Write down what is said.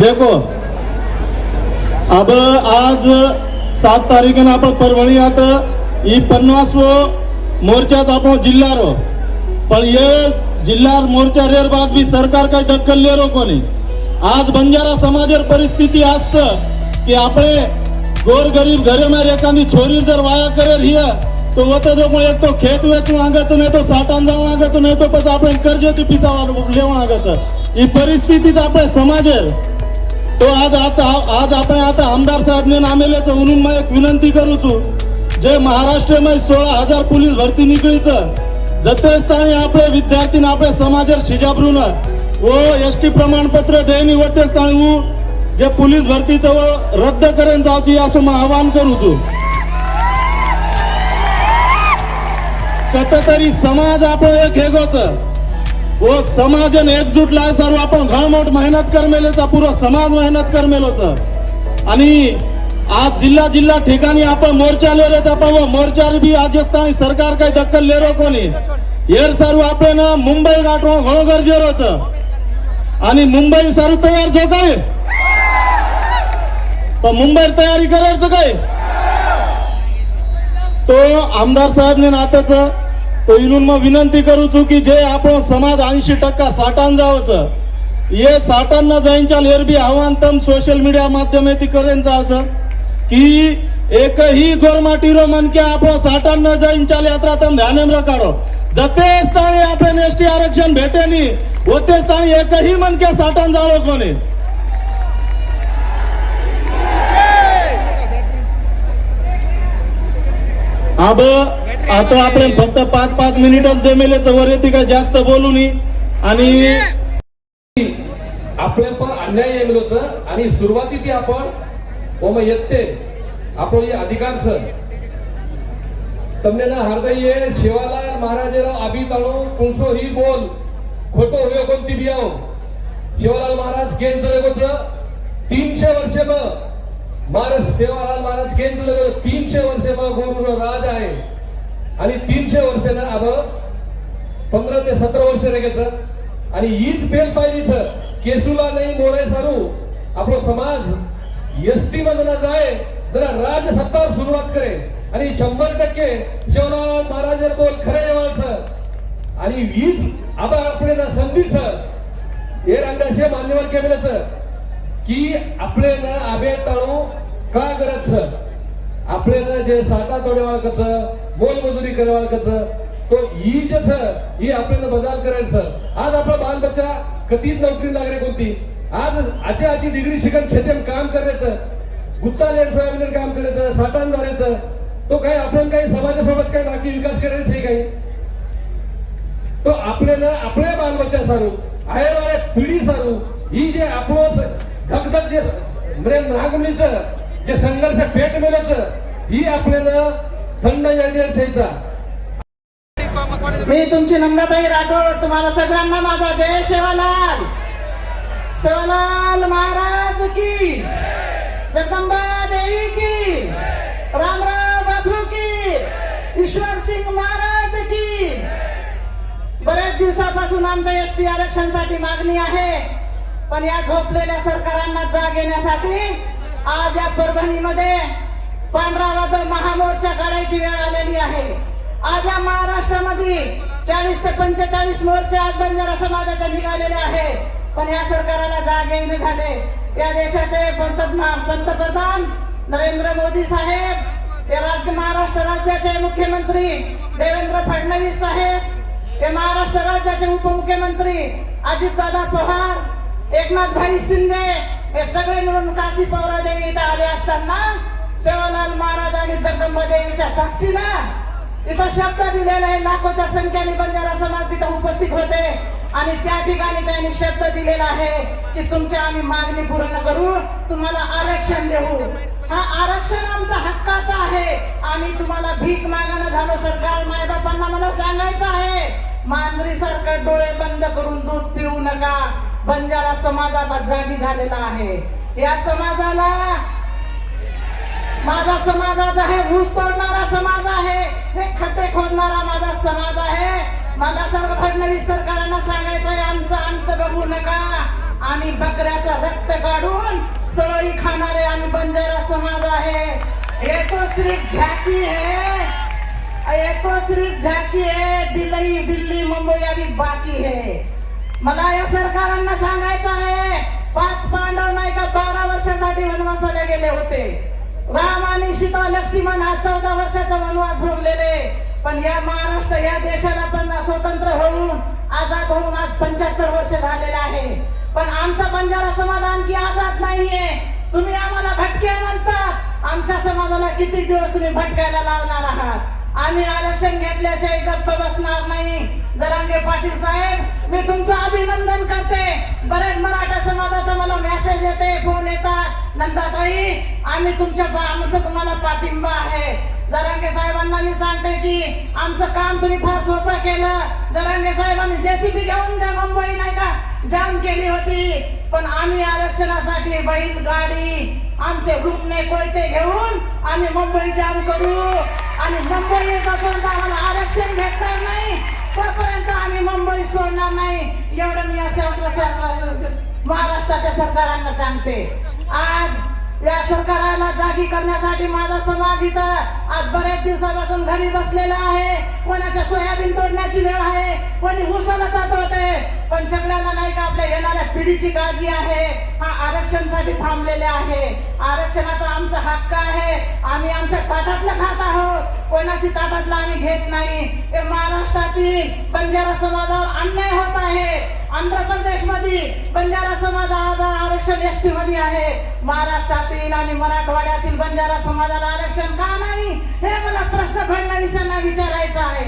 देखो अब आज सात तारीखन आपण परभणी आता ही पन्नासवो मोर्चाच आपण जिल्हारो पण ये जिल्हा मोर्चा रेर बाद भी सरकार काही दखल लेरो कोणी आज बंजारा समाजेर परिस्थिती असत की आपले गोरगरीब घरे में एखादी छोरी जर वाया करेल हिय तो वत जो पण एक तो खेत वेचून आगत नाही तो साठान जाऊन आगत नाही तो પછી આપણે कर्ज पिसावा લેવા આગત ही परिस्थितीत આપણે समाजेर तो आज आता आज आपण आता आमदार साहेबने नामेले म्हणून मी एक विनंती करू छू जे महाराष्ट्र में सोळा हजार पोलीस भरती निकळीचं जते स्थानी आपले विद्यार्थी आपले समाजार शिजाबरून वो एस टी प्रमाणपत्र देणी व स्थानी जे पोलीस भरतीचं व रद्द करेन जावची असं मग आवाहन करू तू. कत तरी समाज आपण एक हेगोचं वो समाज एकजूट लाय सर्व आपण घळमोट मेहनत करमेलेचा पुरो समाज मेहनत करमेलोच आणि आज जिल्हा जिल्हा ठिकाणी आपण मोर्चा लेरेच आपण व मोर्चार बी राजस्थानी सरकार काही दखल लेरो कोणी. हेर सर्व आपण मुंबई गाठवा घणो गरजेरोच आणि मुंबई सर्व तयार छो काय? पण मुंबई तयारी करायचं काय? तो आमदार साहेब ने नात्याचं तो इलून मग विनंती करू छू की जे आपण समाज ऐंशी टक्का साठान जावचं ये साठान न जाईनच्या लेर बी आव्हान तम सोशल मीडिया माध्यम ती करेन जावचं की एकही गोरमाटीरो मन के आपण साठान न चाल यात्रा तम ध्यान काढो जते स्थानी आपण एस टी आरक्षण भेटेनी होते स्थानी एकही मन के साठान जाळो कोणी अब आता आपण फक्त पाच पाच मिनिटच देमेले चवर येते का जास्त बोलू नी आणि आपल्या पण अन्याय एमएलच आणि सुरुवाती ती आपण ओम येते आपण अधिकार तमने ना हरदय शिवालाल महाराजेराव अभी तळू कुंसो ही बोल. खोटो हो कोणती बिया शिवालाल महाराज केंद्र लगोच तीनशे वर्षे मग. महाराज शिवालाल महाराज केंद्र लगोच तीनशे वर्षे मग गुरु राज आहे. आणि तीनशे वर्षानं ना अब पंधरा ते सतरा वर्ष घेतलं आणि ईद पेल पाहिजे इथं. केसूला नाही मोरे सारू. आपलो समाज एसटी मध्ये जाय जरा राजसत्तावर सुरुवात करे. आणि शंभर टक्के शिवराज महाराज बोल खरे माणसं आणि वीज आबा आपले ना संधीच हे रंगाशे मान्यवर केलेच की आपले ना आबे ताणू का करत आपले ना जे साठा तोडे करत मोलमजुरी करावा वाळकच तो ही जे छ ही आपल्याला बदल करायचं. आज आपला बाल बच्चा कधीच नोकरी लागले कोणती? आज आजच्या आजची डिग्री शिकत खेतेम काम करायचं. गुत्ताले सोयाबीन काम करायचं साठान धरायचं तो काय आपण काही समाजासोबत काही बाकी विकास करायचं हे काही? तो आपल्याला आपल्या बाल बच्चा सारू आहे पिढी सारू. ही जे आपण धकधक जे म्हणजे नागमणीचं जे संघर्ष पेट मिळत ही आपल्याला थंड येण्याचा मी तुमची नम्रताई राठोड तुम्हाला सगळ्यांना माझा जय सेवालाल. सेवालाल महाराज की. जगदंबा देवी की. रामराव बाबू की. ईश्वर सिंग महाराज की. बऱ्याच दिवसापासून आमच्या एस टी आरक्षणसाठी मागणी आहे. पण या झोपलेल्या सरकारांना जाग येण्यासाठी आज या परभणीमध्ये पांढरा महामोर्चा काढायची वेळ आलेली आहे. आज या महाराष्ट्रामध्ये चाळीस ते पंचेचाळीस मोर्चे आज बंजारा समाजाच्या निघालेले आहे. पण या सरकाराला जाग येईन झाले. या देशाचे पंतप्रधान पंतप्रधान नरेंद्र मोदी साहेब हे राज्य महाराष्ट्र राज्याचे मुख्यमंत्री देवेंद्र फडणवीस साहेब हे महाराष्ट्र राज्याचे उपमुख्यमंत्री अजितदादा पवार एकनाथ भाई शिंदे हे सगळे मिळून काशी पवरा इथं आले असताना सेवालाल महाराज आणि जगदंबादेवीच्या साक्षीनं इथं शब्द दिलेला आहे लाखोच्या संख्येने बंजारा समाज तिथं उपस्थित होते. आणि त्या ठिकाणी त्यांनी शब्द दिलेला आहे की तुमच्या आम्ही मागणी पूर्ण करू तुम्हाला आरक्षण देऊ. हा आरक्षण आमचा हक्काचा आहे. आम्ही तुम्हाला भीक मागायला झालो सरकार मायबापांना मला सांगायचं आहे. मांजरी सारखं डोळे बंद करून दूध पिऊ नका. बंजारा समाज आता जागी झालेला आहे. या समाजाला माझा समाजाचा आहे ऊस तोडणारा समाज आहे हे खड्डे खोदणारा माझा समाज आहे. मला सर्व फडणवीस सरकारांना सांगायचं आहे आमचा अंत बघू नका. आणि बकऱ्याचं रक्त काढून सळई खाणारे आणि बंजारा समाज आहे. ये तो सिर्फ झाकी है. ये तो सिर्फ झाकी है. दिल्ली दिल्ली मुंबई अभी बाकी है. मला या सरकारांना सांगायचं आहे पाच पांडव नाही का बारा वर्षासाठी वनवासाला गेले होते. राम आणि सीता लक्ष्मण आज चौदा वर्षाचा वनवास भोगलेले. पण या महाराष्ट्र या देशाला पण स्वतंत्र होऊन आझाद होऊन आज पंच्याहत्तर वर्ष झालेलं आहे. पण आमचा बंजारा समाज आणखी आझाद नाहीये. तुम्ही आम्हाला भटके म्हणतात आमच्या समाजाला किती दिवस तुम्ही भटकायला लावणार आहात? आम्ही आरक्षण घेतल्याशिवाय गप्प बसणार नाही. जरांगे पाटील साहेब मी तुमचं अभिनंदन करते. बरेच मराठा समाजाचा मला मेसेज येते फोन येतात. नंदाताई आम्ही तुमच्या आमचं तुम्हाला पाठिंबा आहे. जरांगे साहेबांना मी सांगते की आमचं काम तुम्ही फार सोपं केलं. जरांगे साहेबांनी जेसीबी घेऊन त्या मुंबई नाही का? जाम केली होती. पण आम्ही आरक्षणासाठी बैलगाडी आमचे रुपणे कोयते घेऊन आम्ही मुंबई जाम करू. आणि मुंबई येतापर्यंत आम्हाला आरक्षण भेटणार नाही. तोपर्यंत आम्ही मुंबई सोडणार नाही. एवढं मी असं महाराष्ट्राच्या सरकारांना सांगते. आज या सरकाराला जागी करण्यासाठी माझा समाज इथं आज बऱ्याच दिवसापासून घरी बसलेला आहे. कोणाच्या सोयाबीन तोडण्याची वेळ आहे. कोणी उसाला जात होते पण सगळ्यांना नाही का आपल्या येणाऱ्या पिढीची काळजी आहे. हा आरक्षणसाठी थांबलेले आहे. आरक्षणाचा आमचा हक्क आहे. आम्ही आमच्या ताटातलं खात आहोत. कोणाची ताटातलं आम्ही घेत नाही. हे महाराष्ट्रातील बंजारा समाजावर अन्याय होत आहे. आंध्र प्रदेशमध्ये बंजारा समाजाला आरक्षण एस टी मध्ये आहे. महाराष्ट्रातील आणि मराठवाड्यातील बंजारा समाजाला आरक्षण का नाही? हे मला प्रश्न फडणवीसांना आहे.